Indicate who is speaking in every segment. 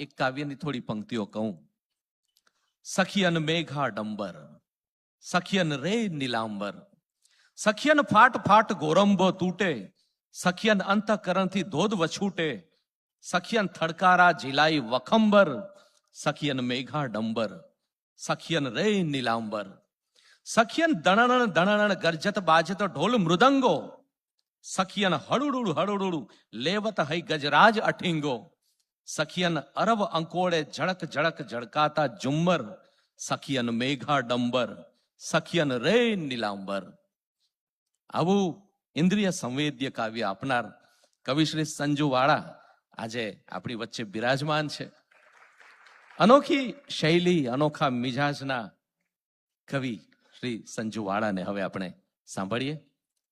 Speaker 1: એક કાવ્યની થોડી પંક્તિઓ કહું. સખિયન મેઘા ડંબર સખિયન રે નીલાંબર, સખિયન ફાટ ફાટ ગોરંબો તૂટે, સખિયન અંતકરણથી ધોધ વછૂટે, સખિયન થડકારા ઝીલાઈ વખંબર, સખિયન મેઘા ડંબર સખિયન રે નીલાંબર, સખિયન દણણ દણણ ગરજત બાજત ઢોલ મૃદંગો, સખિયન હળુડુડુ હળુડુડુ લેવત હૈ ગજરાજ અઠીંગો સખિયન અરબ અંકોળે ઝળક ઝળક ઝળકાતા ઝુમ્મર સખિયન મેઘા ડંબર સખિયન રે નીલાંબર. આવું ઇન્દ્રિય સંવેદ્ય કાવ્ય આપનાર કવિ શ્રી સંજુ વાળા આજે આપણી વચ્ચે બિરાજમાન છે. અનોખી શૈલી, અનોખા મિજાજના કવિ શ્રી સંજુ વાળાને હવે આપણે સાંભળીએ.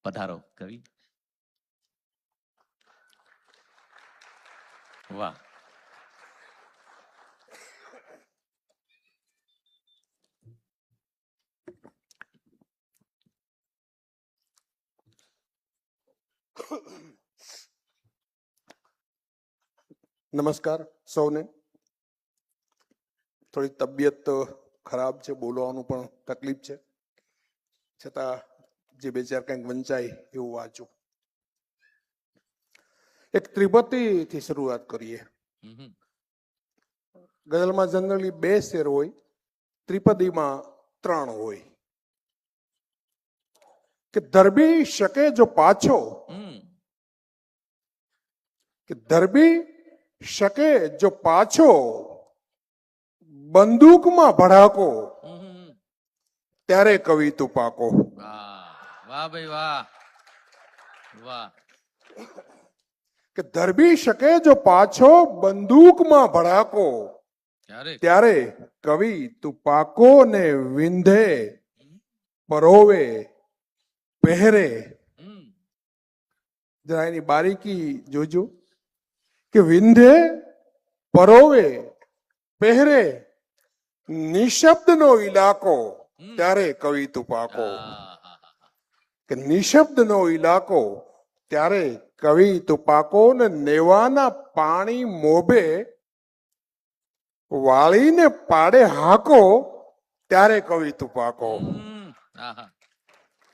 Speaker 1: પધારો કવિ. વાહ.
Speaker 2: નમસ્કાર સૌને. થોડી તબિયત ખરાબ છે બોલવાનું પણ તકલીફ છે. છતાં જે બે ચાર કંઈક વંચાય એવું વાંચો. એક ત્રિપતિથી શરૂઆત કરીએ. ગઝલમાં જનરલી બે શેર હોય ત્રિપદીમાં ત્રણ હોય. કે ધરબી શકે જો પાછો કે ધરબી શકે જો પાછો બંદૂકમાં ભડાકો ત્યારે કવિ તું પાકો.
Speaker 1: વાહ ભાઈ વાહ. વાહ.
Speaker 2: કે ધરબી શકે જો પાછો બંદૂકમાં ભડાકો ત્યારે કવિ તું પાકો ને વિંધે પરોવે પહેરે. જરા એની બારીકી જોજો. કે વિંધે પરોવે પહેરે નિશબ્દનો ઇલાકો ત્યારે કવિ તું પાકો કે નિશબ્દનો ઇલાકો ત્યારે કવિ તું પાકો ને નેવાના પાણી મોભે વાળીને પાડે હાકો ત્યારે કવિ તું પાકો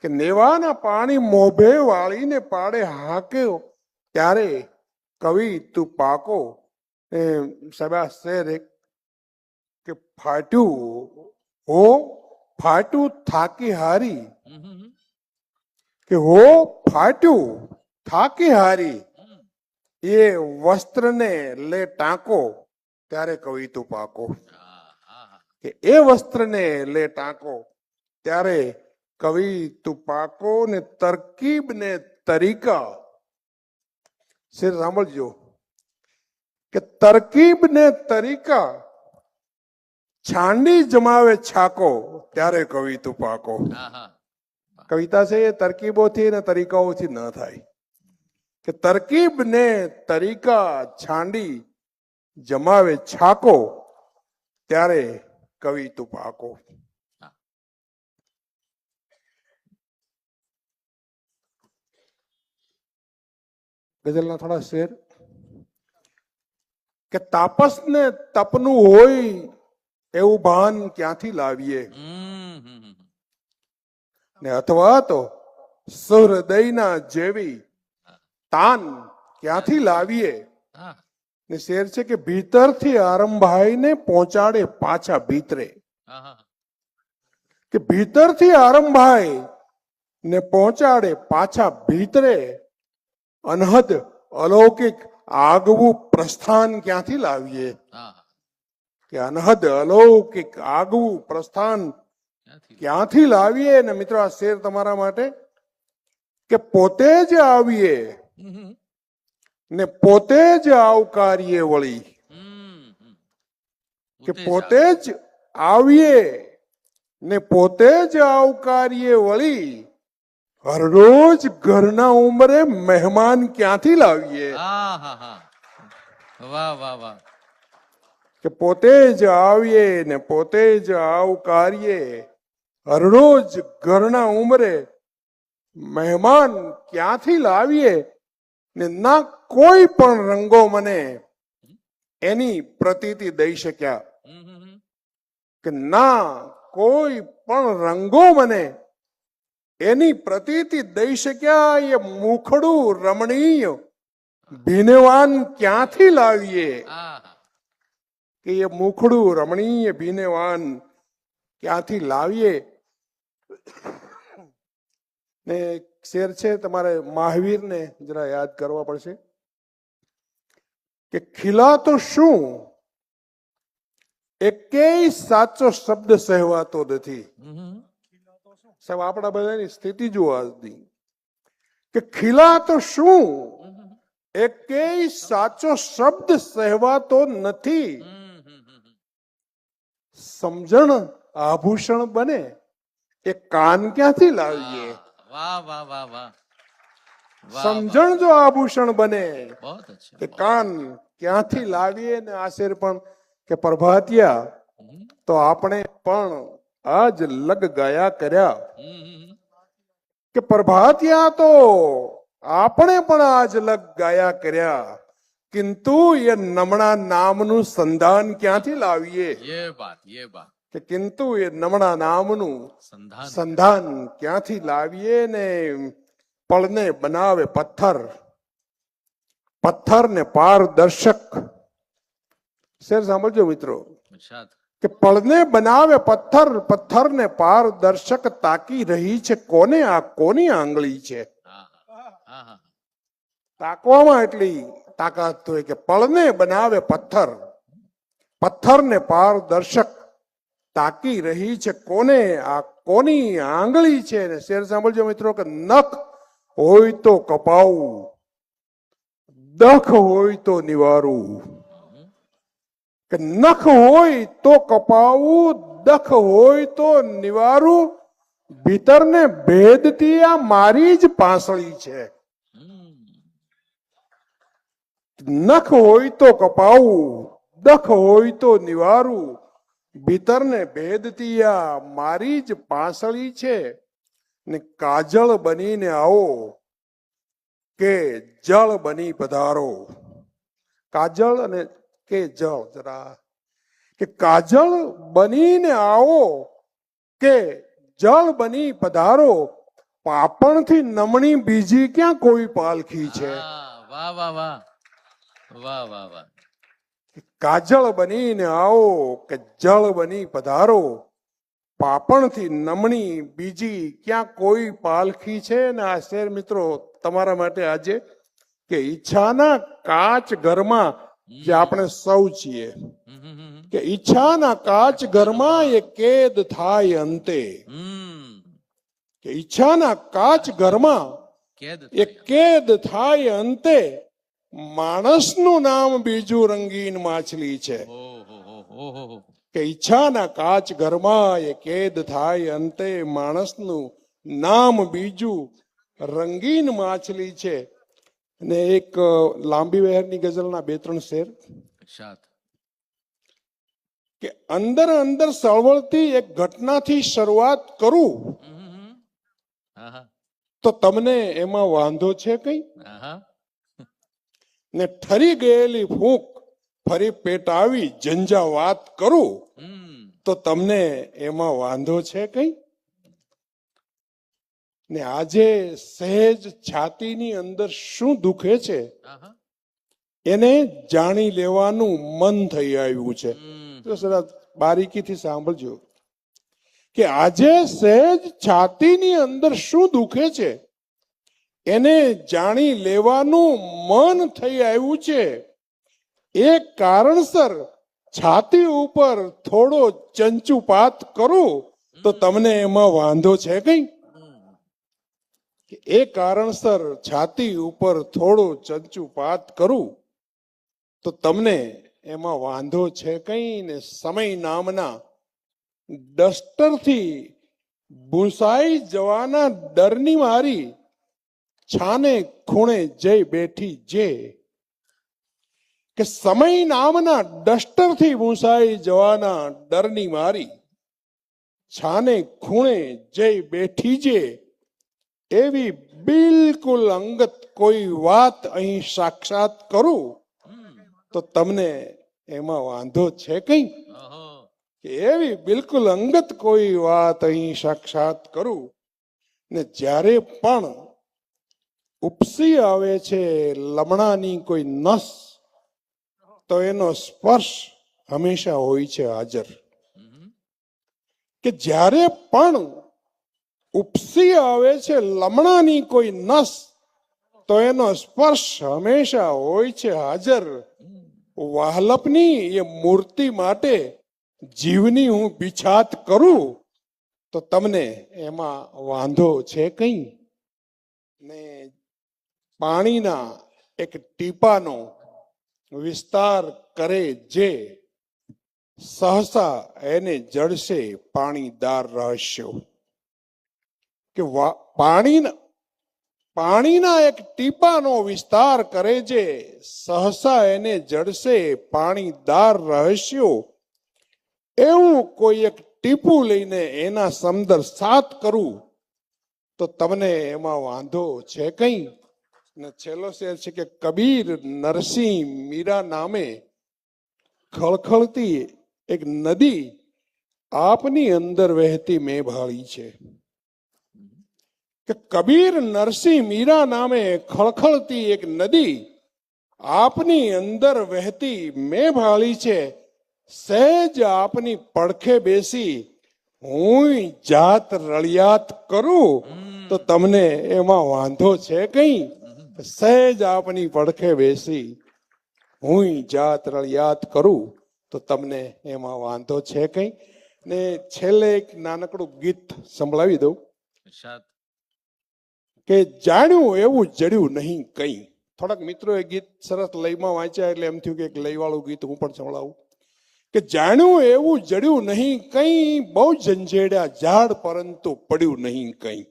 Speaker 2: કે નેવાના પાણી મોભે વાળીને પાડે હાક્યો ત્યારે કવિ તું પાકો એ શેર એક કે ફાટ્યું હો ફાટ્યું થાકી હારી. કે હો ફાટ્યું થાકી હારી એ વસ્ત્રને લે ટાંકો ત્યારે કવિ તું પાકો કે એ વસ્ત્રને લે ટાંકો ત્યારે કવિ તું પાકો ને તરકીબ ને તરીકા શેર સાંભળજો. કે તરકીબ ને તરીકા છાંડી જમાવે છાકો ત્યારે કવિતુ પાકો કવિતા છે એ તરકીબોથી ને તરીકાઓથી ન થાય. કે તરકીબ ને તરીકા છાંડી જમાવે છાકો ત્યારે કવિતુ પાકો ગઝલના થોડા શેર કે તાપસને તપનું હોય એવું ભાન ક્યાંથી લાવીએ. ને અથવા તો સહૃદયના જેવી તાન ક્યાંથી લાવીએ ને શેર છે કે ભીતરથી આરંભાઈને પહોંચાડે પાછા ભીતરે. કે ભીતરથી આરંભાઈ ને પહોંચાડે પાછા ભીતરે અનહદ અલૌકિક આગવું પ્રસ્થાન ક્યાંથી લાવીએ કે અનહદ અલૌકિક આગવું પ્રસ્થાન
Speaker 1: ક્યાંથી?
Speaker 2: લાવીએ ને મિત્રો આ શેર તમારા માટે કે પોતે જ આવીએ. ને પોતે જ આવકારીએ વળી. કે
Speaker 1: પોતે જ
Speaker 2: આવીએ ને પોતે જ આવકારીએ વળી હરરોજ ઘરના ઉંમરે મહેમાન ક્યાંથી લાવીએ?
Speaker 1: વાહ વાહ વાહ.
Speaker 2: કે પોતે જ આવીએ ને પોતે જ આવકારીએ. હરરોજ ઘરના ઉંમરે મહેમાન ક્યાંથી લાવીએ ને ના કોઈ પણ રંગો મને એની પ્રતીતિ દઈ શક્યા. કે ના કોઈ પણ રંગો મને એની પ્રતીતિ દઈ શક્યા એ મુખડું રમણીય. ભીનવાન ક્યાંથી લાવીએ? કે એ મુખડું રમણીય ભીનેવાન ક્યાંથી લાવીએ? ને શેર છે તમારે મહાવીરને જરા યાદ કરવા પડશે. કે ખીલા તો શું? એકેય સાચો શબ્દ સહેવાતો નથી. સાહેબ આપણા બધાની સ્થિતિ જુઓ આજની કે ખીલા તો શું? એકે સાચો શબ્દ સહેવાતો નથી. સમજણ આભૂષણ બને. એ કાન ક્યાંથી લાવીએ?
Speaker 1: વાહ વાહ વાહ વાહ
Speaker 2: સમજણ જો આભૂષણ બને કે કાન ક્યાંથી લાવીએ ને આશેર પણ કે પ્રભાતિયા તો આપણે પણ આજ લગ ગયા કર્યા. કે પ્રભાતિયા તો આપણે પણ આજ લગ ગયા કર્યા. કિંતુ એ નમણા નામનું સંધાન ક્યાંથી લાવીએ?
Speaker 1: એ એ વાત.
Speaker 2: કે કિંતુ એ નમણા નામનું સંધાન. ક્યાંથી લાવીએ ને પળને બનાવે પથ્થર. પથ્થર ને પારદર્શક. શેર સાંભળજો મિત્રો. કે પળને બનાવે પથ્થર પથ્થરને પારદર્શક તાકી રહી છે. કોને આ કોની આંગળી છે. તાકવામાં એટલી તાકાત હોય કે પળને બનાવે પથ્થર પથ્થરને પારદર્શક તાકી રહી છે. કોને આ કોની આંગળી છે? ને શેર સાંભળજો મિત્રો કે નખ હોય તો કપાવું દખ હોય તો નિવારું કે નખ હોય તો કપાવું, દખ હોય તો નિવારું. ભીતરને ભેદતી આ મારી જ પાસળી છે. નખ હોય તો કપાવું, દખ હોય તો નિવારું. ભીતરને ભેદતી આ મારી જ પાસળી છે. ને કાજળ બનીને આવો, કે જળ બની પધારો. કાજળ અને કે જળ જરા કે કાજળ બનીને આવો કે જળ બની પધારો પાપણથી નમણી બીજી ક્યાં કોઈ પાલખી છે?
Speaker 1: વાહ વાહ વાહ. વાહ વાહ વાહ.
Speaker 2: કાજળ બનીને આવો કે જળ બની પધારો પાપણથી નમણી બીજી ક્યાં કોઈ પાલખી છે? ને આ શેર મિત્રો તમારા માટે આજે કે ઈચ્છાના કાચ ઘરમાં જે આપણે સૌ છીએ. કે ઈચ્છાના કાચ ઘરમાં એ કેદ થાય અંતે. કે ઈચ્છાના કાચ ઘરમાં એ કેદ થાય અંતે માણસનું નામ બીજું રંગીન માછલી છે. કે ઈચ્છાના કાચ ઘરમાં એ કેદ થાય અંતે માણસનું નામ બીજું રંગીન માછલી છે. અને એક લાંબી વહેરની ગઝલના બે ત્રણ શેર. કે અંદર અંદર સળવળતી એક ઘટનાથી શરૂઆત કરું. તો તમને એમાં વાંધો છે કઈ? ને ઠરી ગયેલી ફૂંક ફરી પેટાવી જંજા વાત કરું તો તમને એમાં વાંધો છે કઈ? ને આજે સહેજ છાતીની અંદર શું દુખે છે? એને જાણી લેવાનું મન થઈ આવ્યું છે. તો જરા બારીકીથી સાંભળજો. કે આજે સહેજ છાતીની અંદર શું દુખે છે? એને જાણી લેવાનું મન થઈ આવ્યું છે. એ કારણસર છાતી ઉપર થોડો ચંચુપાત કરું તો તમને એમાં વાંધો છે કઈ. એ કારણસર છાતી ઉપર થોડું ચંચુપાત કરું, તો તમને એમાં વાંધો છે કઈ ને સમય નામના ડસ્ટરથી ભૂસાઈ જવાના ડરની મારી છાને ખૂણે જઈ બેઠી જે, કે સમય નામના ડસ્ટરથી ભૂસાઈ જવાના ડરની મારી છાને ખૂણે જઈ બેઠી જે એવી બિલકુલ અંગત કોઈ વાત અહીં સાક્ષાત કરું તો તમને એમાં વાંધો છે કઈ? એવી બિલકુલ અંગત કોઈ વાત અહીં સાક્ષાત કરું ને જ્યારે પણ ઉપસી આવે છે લમણાની કોઈ નસ તો એનો સ્પર્શ હંમેશા હોય છે હાજર. કે જ્યારે પણ ઉપસી આવે છે, લમણાની કોઈ નસ, તો એનો સ્પર્શ હંમેશા હોય છે હાજર. વાહલપની એ મૂર્તિ માટે જીવની હું બિછાત કરું, તો તમને એમાં વાંધો છે કઈ? ને પાણીના એક ટીપાનો વિસ્તાર કરે જે સહસા એને જડશે પાણીદાર રહસ્યો. કે પાણીના પાણીના એક ટીપાનો વિસ્તાર કરે છે. સહસા એને જડશે, પાણીદાર રહસ્યો. એવું કોઈ એક ટીપું લઈને એના સમદર સાત કરું, તો તમને એમાં વાંધો છે કઈ? ને છેલ્લો શેર છે કે કબીર નરસિંહ મીરા નામે ખળખળતી એક નદી આપની અંદર વહેતી મેં ભાળી છે. કે કબીર નરસિંહ મીરા નામે ખળખળતી એક નદી આપની અંદર વહેતી મેં ભાળી છે. સહેજ આપની પડખે બેસી હું જાત રળિયાત કરું. તો તમને એમાં વાંધો છે કઈ? સહેજ આપની પડખે બેસી હું જાત રળિયાત કરું. તો તમને એમાં વાંધો છે કઈ? ને છેલ્લે એક નાનકડું ગીત સંભળાવી દઉં. કે જાણ્યું એવું જડ્યું નહીં કંઈ. થોડાક મિત્રોએ ગીત સરસ લયમાં વાંચ્યા એટલે એમ થયું કે એક લયવાળું ગીત હું પણ સંભળાવું. કે જાણ્યું એવું જડ્યું નહીં કંઈ બહુ ઝંઝેડ્યા ઝાડ પરંતુ પડ્યું નહીં કંઈ.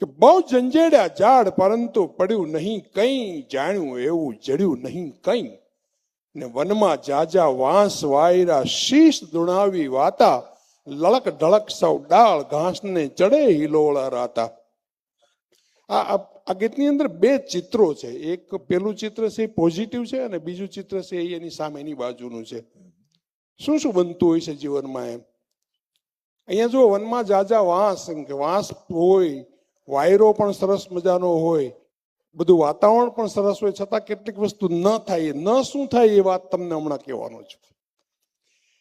Speaker 2: કે બહુ ઝંઝેડ્યા ઝાડ પરંતુ પડ્યું નહીં કંઈ જાણ્યું એવું જડ્યું નહીં કંઈ. ને વનમાં જાજા વાંસ વાયરા શીશ દુણાવી વાતા લળક ઢળક સૌ ડાળ ઘાસને ચડે હિલોળા રાતા. આ, આ- ગીતની અંદર બે ચિત્રો છે. એક પેલું ચિત્ર છે પોઝિટિવ છે અને બીજું ચિત્ર છે એ એની સામેની બાજુનું છે. શું શું બનતું હોય છે જીવનમાં એમ? અહીંયા જો વનમાં જાજા વાંસ કે વાંસ હોય, વાયરો પણ સરસ મજાનો હોય, બધું વાતાવરણ પણ સરસ હોય, છતાં કેટલીક વસ્તુ ન થાય. ન શું થાય એ વાત તમને હમણાં કહેવાનો છું.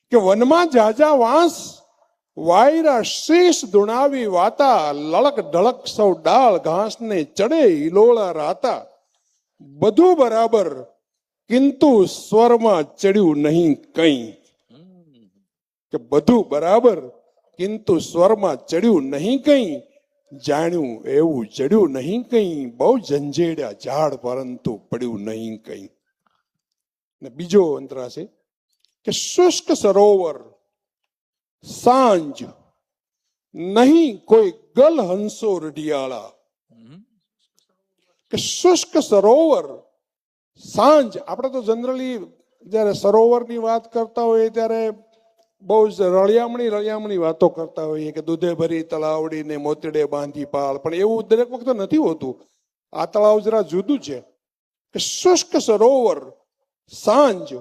Speaker 2: કે વનમાં જાજા વાંસ વાયરા શીશ દુણાવી વાતા, લળક ઢળક સૌ ડાળ ઘાસને ચડે હિલોળા રાતા. બધું બરાબર, કિંતુ સ્વરમાં ચડ્યું નહીં કઈ. કે બધું બરાબર, કિંતુ સ્વરમાં ચડ્યું નહીં કઈ. જાણ્યું એવું ચડ્યું નહીં કઈ. બહુ ઝંઝેડ્યા ઝાડ પરંતુ પડ્યું નહીં કઈ. ને બીજો અંતરા છે કે શુષ્ક સરોવર સાંજ નહીં કોઈ ગલ હંસો રઢિયાળા કે શુષ્ક સરોવર સાંજ. આપણે તો જનરલી જ્યારે સરોવરની વાત કરતા હોઈએ ત્યારે બહુ જ રળિયામણી રળિયામણી વાતો કરતા હોઈએ કે દૂધે ભરી તળાવડી ને મોતીડે બાંધી પાળ. પણ એવું દરેક વખતે નથી હોતું. આ તળાવ જરા જુદું છે. કે શુષ્ક સરોવર સાંજ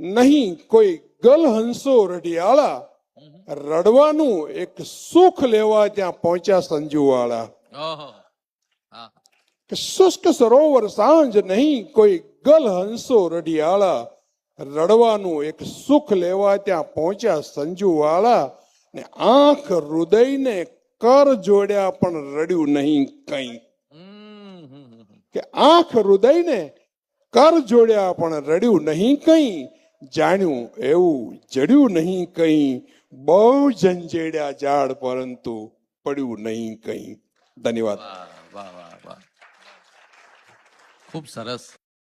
Speaker 2: નહીં કોઈ ગલ હંસો રઢિયાળા. રડવાનું એક સુખ લેવા ત્યાં પહોંચ્યા સંજુવાળા. કે શુષ્ક સરોવર સાંજ નહીં કોઈ ગલ હંસો રડિયાળા રડવાનું એક સુખ લેવા ત્યાં પહોંચ્યા સંજુવાળા ને આંખ હૃદયને કર જોડ્યા પણ રડ્યું નહીં કઈ. કે આંખ હૃદયને કર જોડ્યા પણ રડ્યું નહીં કઈ. જાણ્યું એવું જડ્યું નહીં કઈ. બહુ ઝંઝેડ્યા ઝાડ પરંતુ પડ્યું નહીં કઈ. ધન્યવાદ.
Speaker 1: વાહ વાહ વાહ ખૂબ સરસ.